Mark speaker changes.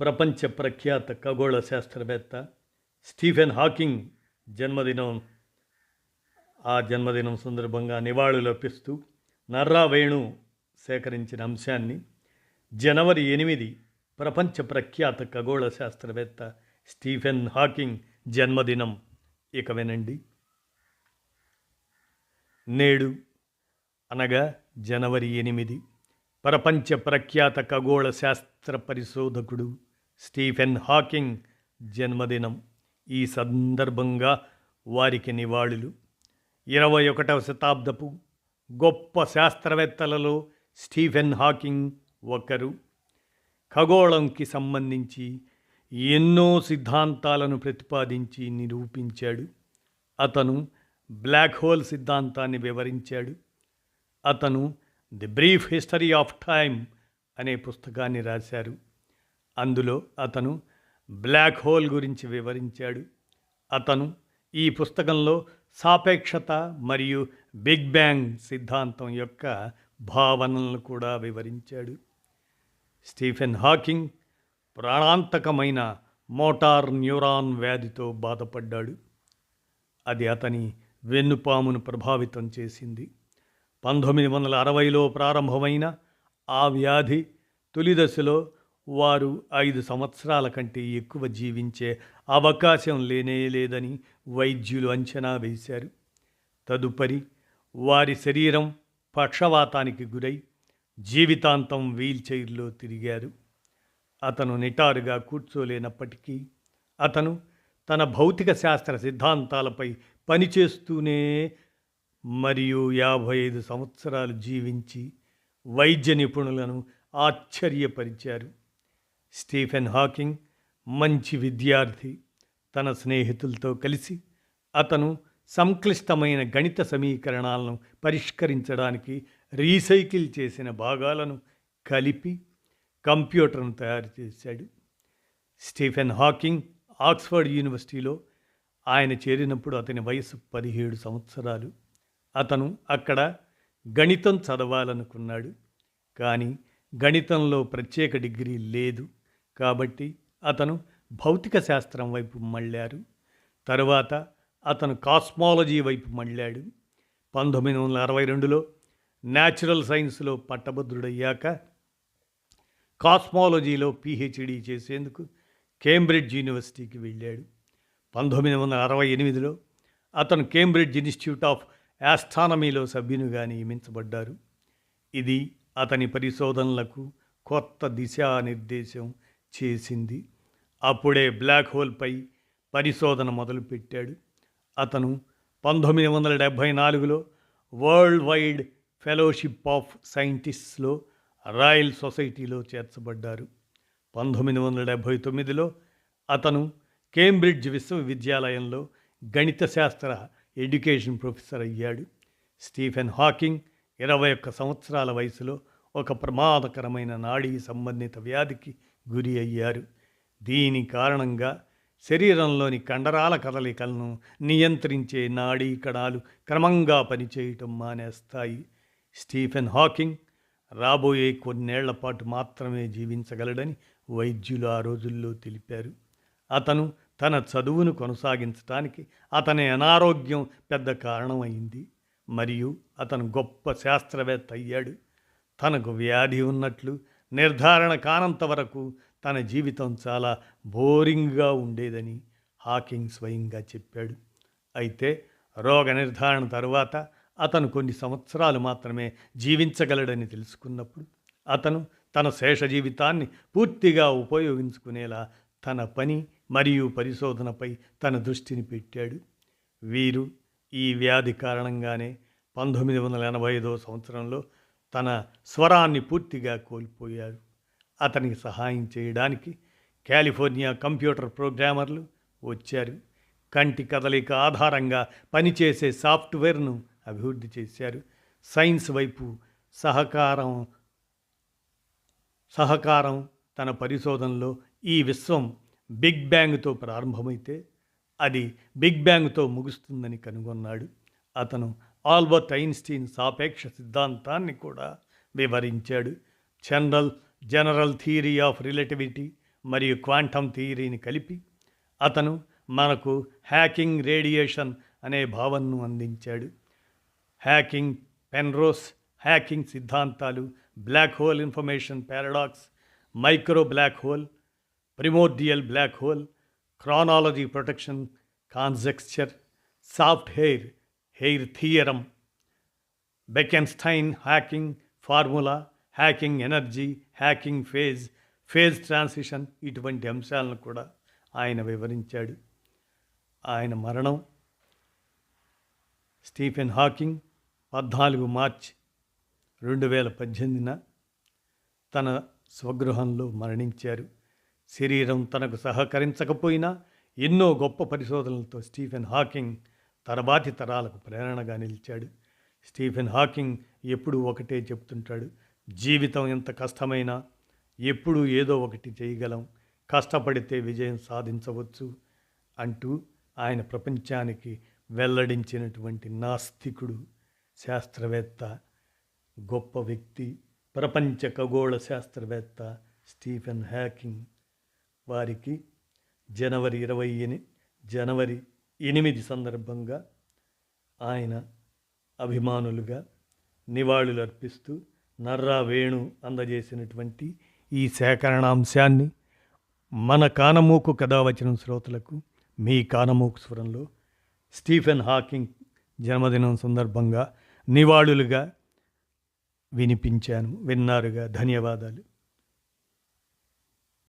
Speaker 1: ప్రపంచ ప్రఖ్యాత ఖగోళ శాస్త్రవేత్త స్టీఫెన్ హాకింగ్ జన్మదినం ఆ జన్మదినం సందర్భంగా నివాళులర్పిస్తూ నర్రా వేణు సేకరించిన అంశాన్ని జనవరి ఎనిమిది ప్రపంచ ప్రఖ్యాత ఖగోళ శాస్త్రవేత్త స్టీఫెన్ హాకింగ్ జన్మదినం. ఇక వినండి. నేడు అనగా జనవరి ఎనిమిది ప్రపంచ ప్రఖ్యాత ఖగోళ శాస్త్ర పరిశోధకుడు స్టీఫెన్ హాకింగ్ జన్మదినం ఈ సందర్భంగా వారికి నివాళులు. ఇరవై ఒకటవ శతాబ్దపు గొప్ప శాస్త్రవేత్తలలో స్టీఫెన్ హాకింగ్ ఒకరు. ఖగోళంకి సంబంధించి ఎన్నో సిద్ధాంతాలను ప్రతిపాదించి నిరూపించాడు. అతను బ్లాక్ హోల్ సిద్ధాంతాన్ని వివరించాడు. అతను the brief history of time అనే పుస్తకాన్ని రాశారు. అందులో అతను బ్లాక్ హోల్ గురించి వివరించాడు. అతను ఈ పుస్తకంలో సాపేక్షత మరియు బిగ్ బ్యాంగ్ సిద్ధాంతం యొక్క భావనలను కూడా వివరించాడు. స్టీఫెన్ హాకింగ్ ప్రాణాంతకమైన మోటార్ న్యూరాన్ వ్యాధితో బాధపడ్డాడు. అది అతని వెన్నుపామును ప్రభావితం చేసింది. పంతొమ్మిది వందల అరవైలో ప్రారంభమైన ఆ వ్యాధి తొలి దశలో వారు ఐదు సంవత్సరాల కంటే ఎక్కువ జీవించే అవకాశం లేనే లేదని వైద్యులు అంచనా వేశారు. తదుపరి వారి శరీరం పక్షవాతానికి గురై జీవితాంతం వీల్చైర్లో తిరిగారు. అతను నిటారుగా కూర్చోలేనప్పటికీ అతను తన భౌతిక శాస్త్ర సిద్ధాంతాలపై పనిచేస్తూనే మరియు యాభై ఐదు సంవత్సరాలు జీవించి వైద్య నిపుణులను ఆశ్చర్యపరిచారు. స్టీఫెన్ హాకింగ్ మంచి విద్యార్థి. తన స్నేహితులతో కలిసి అతను సంక్లిష్టమైన గణిత సమీకరణాలను పరిష్కరించడానికి రీసైకిల్ చేసిన భాగాలను కలిపి కంప్యూటర్ను తయారు చేశాడు. స్టీఫెన్ హాకింగ్ ఆక్స్ఫర్డ్ యూనివర్సిటీలో ఆయన చేరినప్పుడు అతని వయసు పదిహేడు సంవత్సరాలు. అతను అక్కడ గణితం చదవాలనుకున్నాడు. కానీ గణితంలో ప్రత్యేక డిగ్రీ లేదు. కాబట్టి అతను భౌతిక శాస్త్రం వైపు మళ్ళారు తరువాత అతను కాస్మాలజీ వైపు మళ్ళాడు. పంతొమ్మిది వందల అరవై రెండులో న్యాచురల్ సైన్స్లో పట్టభద్రుడయ్యాక కాస్మాలజీలో పిహెచ్డి చేసేందుకు కేంబ్రిడ్జ్ యూనివర్సిటీకి వెళ్ళాడు. పంతొమ్మిది వందల అరవై ఎనిమిదిలో అతను కేంబ్రిడ్జ్ ఇన్స్టిట్యూట్ ఆఫ్ యాస్ట్రానమీలో సభ్యునిగా నియమించబడ్డారు ఇది అతని పరిశోధనలకు కొత్త దిశానిర్దేశం చేసింది. అప్పుడే బ్లాక్ హోల్పై పరిశోధన మొదలుపెట్టాడు. అతను పంతొమ్మిది వందల డెబ్భై నాలుగులో వరల్డ్ వైడ్ ఫెలోషిప్ ఆఫ్ సైంటిస్ట్స్లో రాయల్ సొసైటీలో చేర్చబడ్డారు. పంతొమ్మిది వందల డెబ్భై తొమ్మిదిలో అతను కేంబ్రిడ్జ్ విశ్వవిద్యాలయంలో గణిత శాస్త్ర ఎడ్యుకేషన్ ప్రొఫెసర్ అయ్యాడు. స్టీఫెన్ హాకింగ్ ఇరవై ఒక్క సంవత్సరాల వయసులో ఒక ప్రమాదకరమైన నాడీ సంబంధిత వ్యాధికి గురి అయ్యారు. దీని కారణంగా శరీరంలోని కండరాల కదలికలను నియంత్రించే నాడీ కణాలు క్రమంగా పనిచేయటం మానేస్తాయి. స్టీఫెన్ హాకింగ్ రాబోయే కొన్నేళ్ళ పాటు మాత్రమే జీవించగలడని వైద్యులు ఆ రోజుల్లో తెలిపారు. అతను తన చదువును కొనసాగించడానికి అతని అనారోగ్యం పెద్ద కారణమైంది. మరియు అతను గొప్ప శాస్త్రవేత్త అయ్యాడు. తనకు వ్యాధి ఉన్నట్లు నిర్ధారణ కానంత వరకు తన జీవితం చాలా బోరింగ్గా ఉండేదని హాకింగ్ స్వయంగా చెప్పాడు. అయితే రోగ నిర్ధారణ తరువాత అతను కొన్ని సంవత్సరాలు మాత్రమే జీవించగలడని తెలుసుకున్నప్పుడు అతను తన శేష జీవితాన్ని పూర్తిగా ఉపయోగించుకునేలా తన పని మరియు పరిశోధనపై తన దృష్టిని పెట్టాడు. వీరు ఈ వ్యాధి కారణంగానే పంతొమ్మిది వందల ఎనభై ఐదో సంవత్సరంలో తన స్వరాన్ని పూర్తిగా కోల్పోయారు అతనికి సహాయం చేయడానికి కాలిఫోర్నియా కంప్యూటర్ ప్రోగ్రామర్లు వచ్చారు. కంటి కదలిక ఆధారంగా పనిచేసే సాఫ్ట్వేర్ను అభివృద్ధి చేశారు. సైన్స్ వైపు సహకారం సహకారం తన పరిశోధనలో ఈ విశ్వం బిగ్ బ్యాంగ్తో ప్రారంభమైతే అది బిగ్ బ్యాంగ్తో ముగుస్తుందని కనుగొన్నాడు. అతను ఆల్బర్ట్ ఐన్స్టీన్ సాపేక్ష సిద్ధాంతాన్ని కూడా వివరించాడు. General general theory of relativity మరియు క్వాంటమ్ థియరీని కలిపి అతను మనకు హ్యాకింగ్ రేడియేషన్ అనే భావనను అందించాడు. హ్యాకింగ్ పెన్రోస్ హ్యాకింగ్ సిద్ధాంతాలు black hole information paradox micro black hole primordial black hole chronology protection conjecture soft hair hair theorem. Bekenstein Hawking formula Hawking energy Hawking phase phase transition ఇటువంటి అంశాలను కూడా ఆయన వివరించాడు. ఆయన మరణం స్టీఫెన్ హాకింగ్ పద్నాలుగు March రెండు వేల పద్దెనిమిదిన తన స్వగృహంలో మరణించారు. శరీరం తనకు సహకరించకపోయినా ఎన్నో గొప్ప పరిశోధనలతో స్టీఫెన్ హాకింగ్ తర్వాతి తరాలకు ప్రేరణగా నిలిచాడు. స్టీఫెన్ హాకింగ్ ఎప్పుడూ ఒకటే చెప్తుంటాడు. జీవితం ఎంత కష్టమైనా ఎప్పుడూ ఏదో ఒకటి చేయగలం. కష్టపడితే విజయం సాధించవచ్చు అంటూ ఆయన ప్రపంచానికి వెల్లడించినటువంటి నాస్తికుడు శాస్త్రవేత్త గొప్ప వ్యక్తి ప్రపంచ ఖగోళ శాస్త్రవేత్త స్టీఫెన్ హ్యాకింగ్ వారికి జనవరి ఇరవై జనవరి ఎనిమిది సందర్భంగా ఆయన అభిమానులుగా నివాళులు అర్పిస్తూ నర్రా వేణు అందజేసినటువంటి ఈ సేకరణాంశాన్ని మన కానమూకు కథ వచ్చిన శ్రోతలకు మీ కానమూకు స్వరంలో స్టీఫెన్ హాకింగ్ జన్మదినం సందర్భంగా నివాళులుగా వినిపించాను. విన్నారుగా. ధన్యవాదాలు.